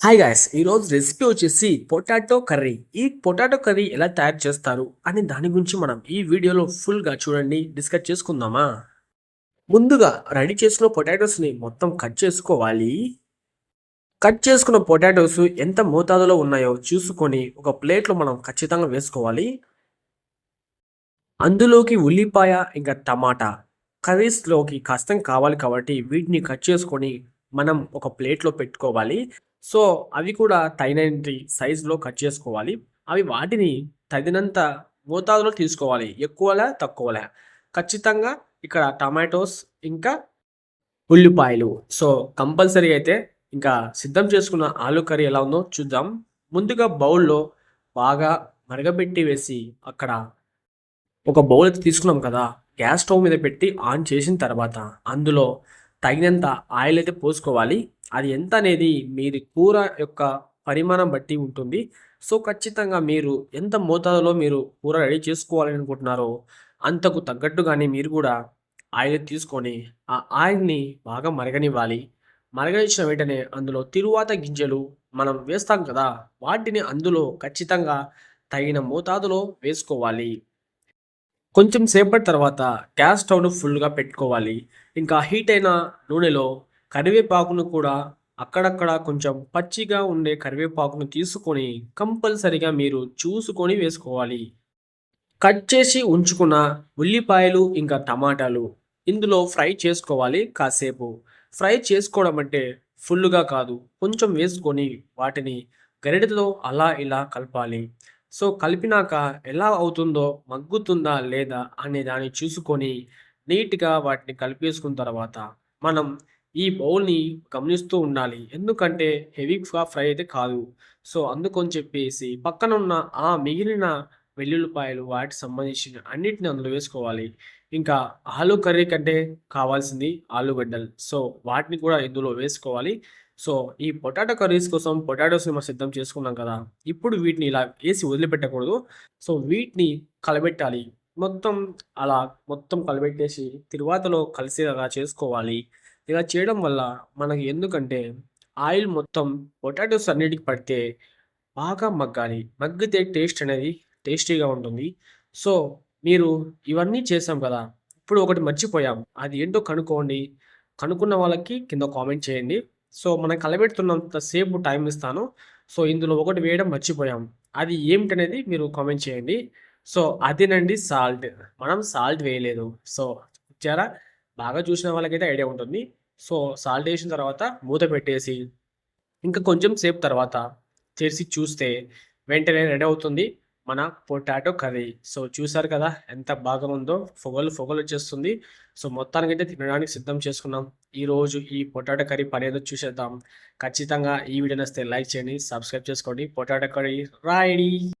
Hi guys ఈరోజు recipe వచ్చేసి potato curry ఈ పొటాటో కర్రీ ఎలా తయారు చేస్తారు అని దాని గురించి మనం ఈ వీడియోలో ఫుల్గా చూడండి డిస్కస్ చేసుకుందామా? ముందుగా రెడీ చేసుకున్న పొటాటోస్ని మొత్తం కట్ చేసుకోవాలి. కట్ చేసుకున్న పొటాటోస్ ఎంత మోతాదులో ఉన్నాయో చూసుకొని ఒక ప్లేట్లో మనం ఖచ్చితంగా వేసుకోవాలి. అందులోకి ఉల్లిపాయ ఇంకా టమాటా. కర్రీస్లోకి కష్టం కావాలి కాబట్టి వీటిని కట్ చేసుకొని మనం ఒక ప్లేట్లో పెట్టుకోవాలి. సో అవి కూడా తగినంటి సైజులో కట్ చేసుకోవాలి. అవి వాటిని తగినంత మోతాదులో తీసుకోవాలి. ఎక్కువలా తక్కువలా. ఖచ్చితంగా ఇక్కడ టమాటోస్ ఇంకా ఉల్లిపాయలు. సో కంపల్సరీ అయితే ఇంకా సిద్ధం చేసుకున్న ఆలు కర్రీ ఎలా ఉందో చూద్దాం. ముందుగా బౌల్లో బాగా మరగబెట్టి వేసి అక్కడ ఒక బౌల్ అయితే తీసుకున్నాం కదా. గ్యాస్ స్టవ్ మీద పెట్టి ఆన్ చేసిన తర్వాత అందులో తగినంత ఆయిల్ అయితే పోసుకోవాలి. అది ఎంత అనేది మీది కూర యొక్క పరిమాణం బట్టి ఉంటుంది. సో ఖచ్చితంగా మీరు ఎంత మోతాదులో మీరు కూర రెడీ చేసుకోవాలని అనుకుంటున్నారో అంతకు తగ్గట్టుగానే మీరు కూడా ఆయిల్ తీసుకొని ఆ ఆయిల్ని బాగా మరగనివ్వాలి. మరగనిచ్చిన వెంటనే అందులో తిరువాత గింజలు మనం వేస్తాం కదా వాటిని అందులో ఖచ్చితంగా తగిన మోతాదులో వేసుకోవాలి. కొంచెం సేపటి తర్వాత గ్యాస్ స్టవ్ను ఫుల్గా పెట్టుకోవాలి. ఇంకా హీట్ అయిన నూనెలో కరివేపాకును కూడా అక్కడక్కడ కొంచెం పచ్చిగా ఉండే కరివేపాకును తీసుకొని కంపల్సరిగా మీరు చూసుకొని వేసుకోవాలి. కట్ చేసి ఉంచుకున్న ఉల్లిపాయలు ఇంకా టమాటాలు ఇందులో ఫ్రై చేసుకోవాలి కాసేపు. ఫ్రై చేసుకోవడం అంటే ఫుల్గా కాదు కొంచెం వేసుకొని వాటిని గరిటెతో అలా ఇలా కలపాలి. సో కలిపినాక ఎలా అవుతుందో మగ్గుతుందా లేదా అనే దాన్ని చూసుకొని నీట్గా వాటిని కలిపేసుకున్న తర్వాత మనం ఈ బౌల్ని గమనిస్తూ ఉండాలి. ఎందుకంటే హెవీగా ఫ్రై అయితే కాదు. సో అందుకని చెప్పేసి పక్కన ఉన్న ఆ మిగిలిన వెల్లుల్లిపాయలు వాటికి సంబంధించిన అన్నిటిని అందులో వేసుకోవాలి. ఇంకా ఆలు కర్రీ కంటే కావాల్సింది ఆలుగడ్డలు. సో వాటిని కూడా ఇందులో వేసుకోవాలి. సో ఈ పొటాటో కర్రీస్ కోసం పొటాటోస్ని మనం సిద్ధం చేసుకున్నాం కదా ఇప్పుడు వీటిని ఇలా వేసి వదిలిపెట్టకూడదు. సో వీటిని కలబెట్టాలి. మొత్తం అలా మొత్తం కలబెట్టేసి తిరువాతలో కలిసేలాగా చేసుకోవాలి. ఇలా చేయడం వల్ల మనకి ఎందుకంటే ఆయిల్ మొత్తం పొటాటోస్ అన్నిటికి పడితే బాగా మగ్గాలి. మగ్గితే టేస్ట్ అనేది టేస్టీగా ఉంటుంది. సో మీరు ఇవన్నీ చేసాం కదా ఇప్పుడు ఒకటి మర్చిపోయాం. అది ఏంటో కనుక్కోండి. కనుక్కున్న వాళ్ళకి కింద కామెంట్ చేయండి. సో మనం కలబెడుతున్నంత సేపు టైం ఇస్తాను. సో ఇందులో ఒకటి వేయడం మర్చిపోయాం. అది ఏమిటనేది మీరు కామెంట్ చేయండి. సో అదేనండి సాల్ట్. మనం సాల్ట్ వేయలేదు. సో ఇచ్చారా బాగా చూసిన వాళ్ళకైతే ఐడియా ఉంటుంది. సో సాల్ట్ వేసిన తర్వాత మూత పెట్టేసి ఇంకా కొంచెం సేపు తర్వాత చేసి చూస్తే వెంటనే రెడీ అవుతుంది. మన పొటాటో కర్రీ. సో చూసారు కదా ఎంత బాగా ఉందో పొగలు పొగలు వచ్చేస్తుంది. సో మొత్తానికైతే తినడానికి సిద్ధం చేసుకున్నాం. ఈరోజు ఈ పొటాటో కర్రీ పని ఏదో చూసేద్దాం. ఖచ్చితంగా ఈ వీడియో నస్తే లైక్ చేయండి సబ్స్క్రైబ్ చేసుకోండి. Potato curry రాయడి